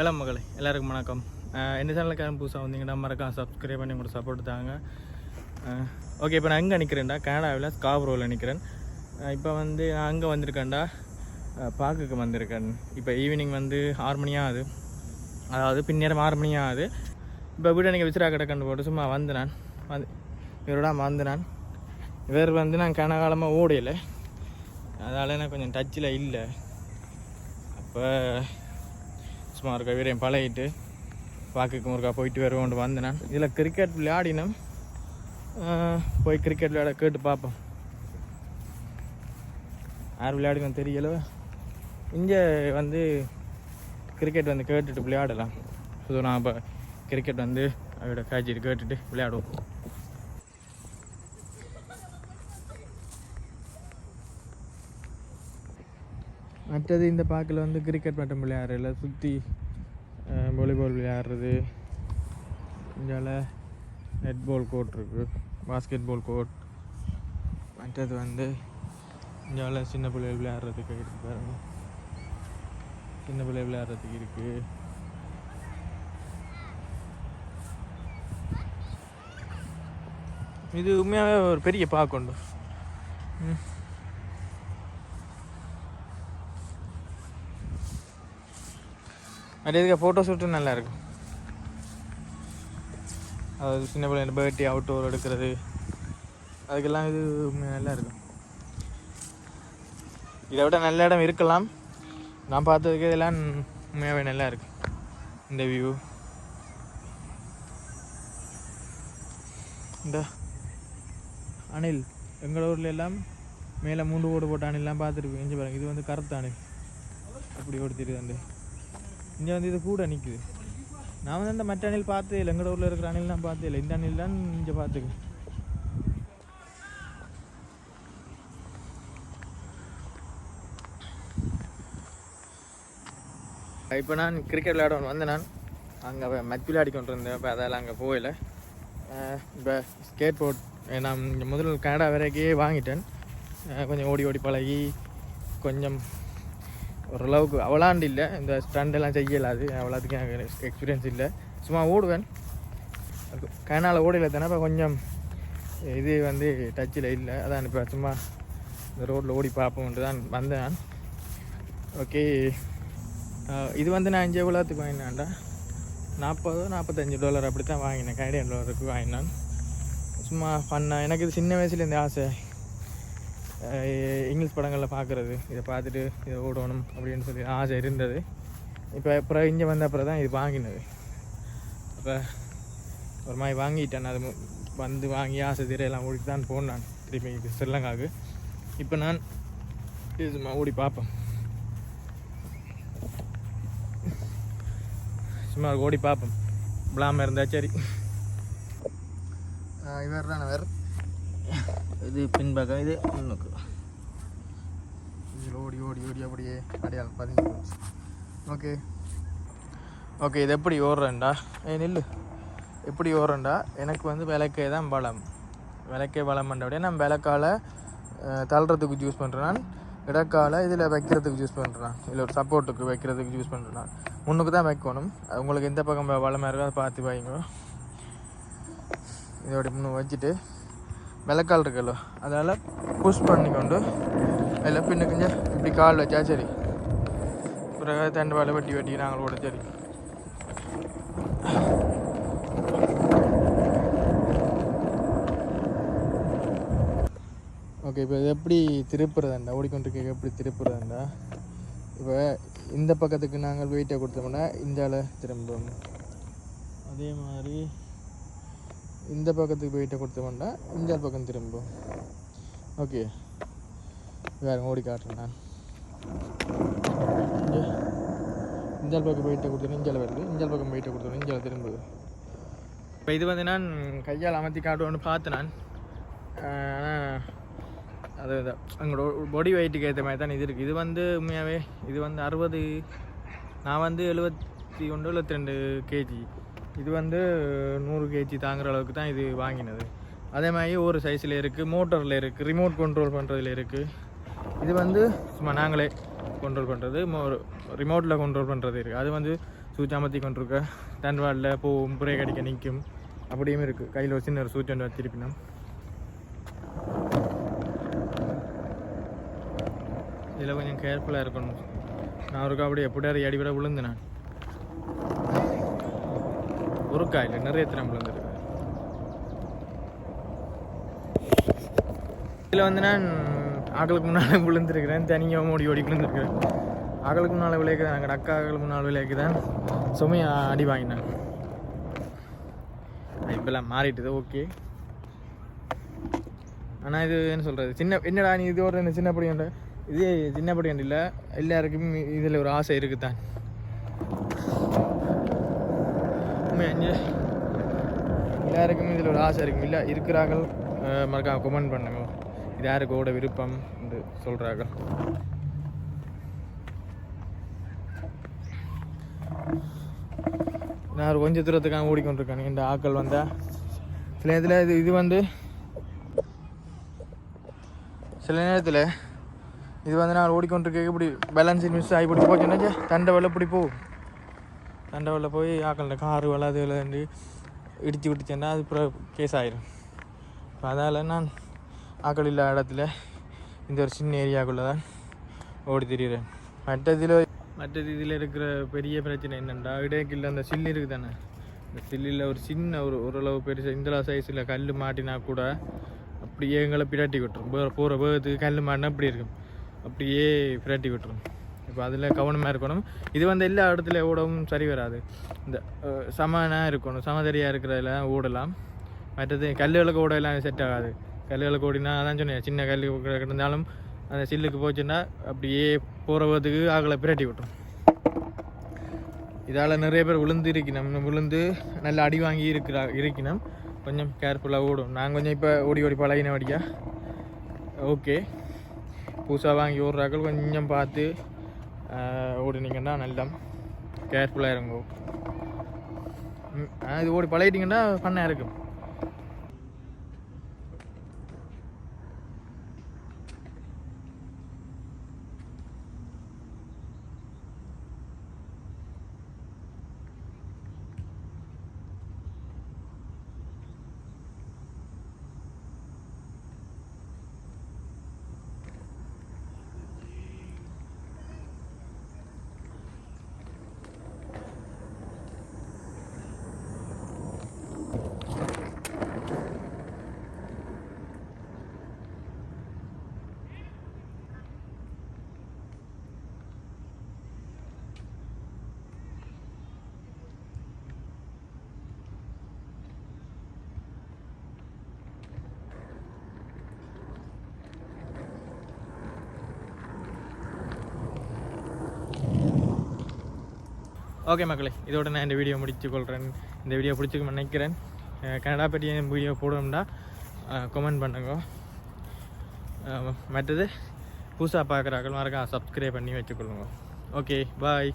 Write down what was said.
Hello மகளே எல்லாருக்கும் வணக்கம். அஹ் இந்த சேனலுக்கு புதுசாக வந்தீங்கன்னா மறக்காம சப்ஸ்கிரைப் பண்ணி உங்களோட சப்போர்ட் தாங்க. ஓகே இப்போ நான் எங்கே நிற்கிறேன்டா கனடாவில் ஸ்காப்ரோவில் நிற்கிறேன் இப்போ வந்து நான் அங்கே வந்திருக்கேன்டா. பார்க்குக்கு வந்திருக்கேன். இப்போ ஈவினிங் வந்து ஆறு மணி ஆகுது. அதாவது பின்னேரம் ஆறு மணி ஆகுது. இப்போ வீடு எனக்கு விசிறா கிடக்கண்டு போட்டு சும்மா வந்து நான் வந்து இவரோட வந்து நான். இவர் வந்து நான் கனகாலமாக ஓடையில். அதனால் எனக்கு கொஞ்சம் டச்சில் இல்லை. அப்போ சும்மா இருக்க வீரையும் பழகிட்டு வாக்குக்கு முறுக்கா போயிட்டு வருவோண்டு வந்தேன் நான். இதில் கிரிக்கெட் விளையாடினோம் போய் கிரிக்கெட் விளையாட கேட்டு பார்ப்போம். யார் விளையாடுங்க தெரியல. இங்கே வந்து கிரிக்கெட் வந்து கேட்டுட்டு விளையாடலாம். ஸோ நான் இப்போ கிரிக்கெட் வந்து அவரோட காய்ச்சிட்டு கேட்டுட்டு விளையாடுவோம். மற்றது இந்த பார்க்கில் வந்து கிரிக்கெட் மட்டும் விளையாடுறதில்ல. சுற்றி வாலிபால் விளையாடுறது. இந்தியாவில் நெட்பால் கோர்ட் இருக்குது பாஸ்கெட் பால் கோர்ட் மற்றது வந்து இந்தியாவில் சின்ன பிள்ளைகள் விளையாடுறதுக்கு இருக்குது பாருங்க. சின்ன பிள்ளை விளையாடுறதுக்கு இருக்குது இது உண்மையாகவே ஒரு பெரிய பார்க் உண்டு. ம். அது இதுக்கு ஃபோட்டோ ஷூட்டும் நல்லா இருக்கும் அதாவது சின்ன பிள்ளைங்க பர்த்டே அவுட்டோர் எடுக்கிறது அதுக்கெல்லாம் இது உண்மையா நல்லா இருக்கும் இதை விட நல்ல இடம் இருக்கலாம். நான் பார்த்ததுக்கு இதெல்லாம் உண்மையாகவே நல்லா இருக்கு இந்த வியூ இந்த அணில் எங்கள் ஊரில் எல்லாம் மேலே மூன்று ஓடு போட்ட அணிலாம் பார்த்துருப்பீங்க. பாருங்கள் பாருங்க இது வந்து கருத்த அணில். அப்படி ஓடி தெரியுது அந்த இங்கே வந்து இது கூட நிற்குது நான் வந்து அந்த மற்ற அணில் பார்த்தே இல்லை. எங்கட ஊரில் இருக்கிற அணில்லாம் பார்த்தே இல்லை. இந்த அணில் தான் இங்கே பார்த்துக்கு இப்போ நான் கிரிக்கெட் விளையாட வந்தேன் நான். அங்கே மத்தி விளையாடி கொண்டு இருந்தேன் இப்போ அதெல்லாம் அங்கே போகல. இப்போ ஸ்கேட் போர்ட் நான் இங்கே முதல் கனடா வரைக்கே வாங்கிட்டேன். கொஞ்சம் ஓடி ஓடி பழகி கொஞ்சம் ஓரளவுக்கு அவ்வளாண்டு இல்லை. இந்த ஸ்டண்டெல்லாம் செய்யலாது அவ்வளோத்துக்கு எனக்கு எக்ஸ்பீரியன்ஸ் இல்லை. சும்மா ஓடுவேன். கனால ஓடையில் தானே இப்போ கொஞ்சம் இது வந்து டச்சில் இல்லை. அதான் இப்போ சும்மா இந்த ரோட்டில் ஓடி பார்ப்போம்ட்டு தான் வந்தேன். ஓகே இது வந்து நான் இங்கே எவ்வளோத்துக்கு வாங்கினேன்டா. நாற்பதோ நாற்பத்தஞ்சு டாலர் அப்படி தான் வாங்கினேன் கனடியன் டாலருக்கு வாங்கினான். சும்மா பண்ணேன் எனக்கு இது சின்ன வயசுலேருந்து ஆசை. இங்கிலீஷ் படங்களில் பார்க்குறது இதை பார்த்துட்டு இதை ஓடணும் அப்படின்னு சொல்லி ஆசை இருந்தது. இப்போ அப்புறம் இங்கே வந்த அப்புறம் தான் இது வாங்கினது. அப்போ ஒரு மாதிரி வாங்கிட்டேன். அது வந்து வாங்கி ஆசை திரையெல்லாம் ஓடி தான் போனான் திருப்பி இது ஸ்ரீலங்காவுக்கு. இப்போ நான் இது சும்மா ஓடி பார்ப்பேன். சும்மா ஓடி பார்ப்போம் விழாமல் இருந்தால் சரி. இவர் தான் வேறு இது பின்பக்கம் இது முன்னுக்கு. இதில் ஓடி ஓடி ஓடி அப்படியே அடையாளம் பதிஞ்சு ஓகே. ஓகே இது எப்படி ஓடுறேன்டா? ஏ நில்லு. எப்படி ஓடுறேன்டா? எனக்கு வந்து விளக்கே தான் பலம். விளக்கே பலம் பண்ணுறபடியே நான் விளக்கால தள்ளுறதுக்கு யூஸ் பண்ணுறேன் இடக்கால இதில் வைக்கிறதுக்கு யூஸ் பண்ணுறேன் இல்லை ஒரு சப்போர்ட்டுக்கு வைக்கிறதுக்கு யூஸ் பண்ணுறேன் முன்னுக்கு தான் வைக்கணும். அது உங்களுக்கு எந்த பக்கம் வளமாக இருக்கோ அதை பார்த்து வைங்க. இதோட முன்னு வச்சுட்டு விளக்கால் இருக்குல்லோ அதால் புஷ் பண்ணிக்கொண்டு அதில் பின்ன கொஞ்சம் இப்படி கால் வச்சா சரி. பிறகு தண்டு வேலை வெட்டி வெட்டி நாங்கள் கூட சரி. ஓகே இப்போ இது எப்படி திருப்புறதுண்டா? ஓடிக்கொண்டிருக்க எப்படி திருப்புறதுண்டா? இப்போ இந்த பக்கத்துக்கு நாங்கள் வெயிட்டை கொடுத்தோம்னா இந்தால திரும்பும். அதே மாதிரி இந்த பக்கத்துக்கு போயிட்டு கொடுத்தோம்னா இந்த பக்கம் திரும்பும் ஓகே வேற ஓடி காட்டுறேன் நான். இங்க. இந்த பக்கம் போயிட்டு கொடுத்தோம் இஞ்சால வருது. இஞ்சால் பக்கம் போயிட்டு கொடுத்தோம் இஞ்சால திரும்புது. இப்போ இது வந்து நான் கையால் அமர்த்தி காட்டுவோன்னு பார்த்தேன் நான். ஆனால் அது எங்களோட பாடி வெயிட்டுக்கு ஏற்ற மாதிரி தான் இது இருக்குது இது வந்து உண்மையாகவே இது வந்து அறுபது நான் வந்து எழுபத்தி ஒன்று எழுபத்தி ரெண்டு கேஜி இது வந்து நூறு கேஜி தாங்குற அளவுக்கு தான் இது வாங்கினது. அதே மாதிரி ஒரு சைஸில் இருக்குது மோட்டரில் இருக்குது ரிமோட் கண்ட்ரோல் பண்ணுறதுல இருக்குது இது வந்து சும்மா நாங்களே கண்ட்ரோல் பண்ணுறது ரிமோட்டில் கண்ட்ரோல் பண்ணுறது இருக்குது அது வந்து சூச் அமர்த்தி கொண்டிருக்க டன் போகும் பிரேக் அடிக்க நிற்கும் அப்படியும் இருக்குது கையில் ஒரு சின்ன ஒரு சூச் ஒன்று வச்சிருப்பினோம். இதில் கொஞ்சம் கேர்ஃபுல்லாக இருக்கணும். நான் ஒருக்கா அப்படி எப்படியாரு அடிபட விழுந்து நான். ஒருக்கா இல்லை நிறைய தினம் இருக்குது இதில் வந்து நான் ஆக்களுக்கு முன்னால் விழுந்திருக்கிறேன் தனியாக ஓடி ஓடி விழுந்திருக்கிறேன். ஆக்களுக்கு முன்னால் விளையாக்கு தான் அக்கா ஆக்களுக்கு முன்னால் விளையாக்குதான். தான் அடி வாங்கினேன். இப்போல்லாம் மாறிட்டுது ஓகே. ஆனால் இது என்ன சொல்கிறது சின்ன என்னடா நீ இது ஒரு சின்ன படியாண்ட இது சின்ன படி இல்லை எல்லாருக்கும் இதில் ஒரு ஆசை இருக்குதான். தான் உண்மையாக எல்லாருக்கும் இதில் ஒரு ஆசை இருக்கும் இல்லை இருக்கிறார்கள் மறக்காம கமெண்ட் பண்ணுங்க. இது யாருக்கு ஓட விருப்பம் என்று சொல்கிறார்கள் நான் ஒரு கொஞ்ச தூரத்துக்காக ஓடிக்கொண்டிருக்கேன். இந்த ஆக்கள் வந்தால் சில நேரத்தில் இது இது வந்து சில நேரத்தில் இது வந்து நான் ஓடிக்கொண்டிருக்க இப்படி பேலன்ஸ் மிஸ் ஆகி இப்படி போச்சுன்னா தண்டை வெள்ள இப்படி போகும் தண்டை போய் ஆக்கள்ல காரு வளாது அது இடித்து விட்டுச்சேன்னா அது அப்புறம் கேஸ் ஆயிரும் இப்போ அதால் நான் ஆக்கள் இல்லாத இடத்துல இந்த ஒரு சின்ன ஏரியாக்குள்ளே தான் ஓடி திரியிறேன் மற்றதில் மற்றது இதில் இருக்கிற பெரிய பிரச்சனை என்னென்னா இடைக்கில்ல அந்த சில்லு இருக்குது தானே இந்த சில்லில் ஒரு சின்ன ஒரு ஓரளவு பெருசாக இந்தளவு சைஸில் கல் மாட்டினா கூட அப்படியே எங்களை பிராட்டி விட்டுரும் போகிற வேகத்துக்கு கல் மாட்டினா அப்படி இருக்கும் அப்படியே பிரட்டி விட்டுரும் இப்போ அதில் கவனமாக இருக்கணும். இது வந்து எல்லா இடத்துல ஓடவும் சரி வராது. இந்த சமனாக இருக்கணும். சமதரியாக இருக்கிறதுல ஓடலாம். மற்றது கல்லுகளுக்கு ஓடலாம் செட் ஆகாது. கல்லுகளுக்கு ஓடினா அதான் சொன்னேன் சின்ன கல் இருந்தாலும் அந்த சில்லுக்கு போச்சுன்னா அப்படியே போகிறவதுக்கு ஆகலை பிரட்டி விட்டோம் இதால் நிறைய பேர் விழுந்து இருக்கணும். விழுந்து நல்லா அடி வாங்கி இருக்கிறா இருக்கணும். கொஞ்சம் கேர்ஃபுல்லாக ஓடும். நாங்கள் கொஞ்சம் இப்போ ஓடி ஓடி பழகின வடிக்கா ஓகே புதுசாக வாங்கி ஓடுறாக்கள் கொஞ்சம் பார்த்து ஓடுனீங்கன்னா நல்லா கேர்ஃபுல்லாக இருங்கோ. இது ஓடி பழகிட்டீங்கன்னா பண்ண இருக்கும். ஓகே மக்களே இதோட நான் இந்த வீடியோ முடித்து கொள்கிறேன் இந்த வீடியோ பிடிச்சிக்க நினைக்கிறேன். கனடா பற்றி வீடியோ போடணும்னா கமெண்ட் பண்ணுங்க. மற்றது புதுசாக பார்க்குறாக்கள் மறக்காம சப்ஸ்கிரைப் பண்ணி வச்சுக்கொள்ளுங்க. Okay bye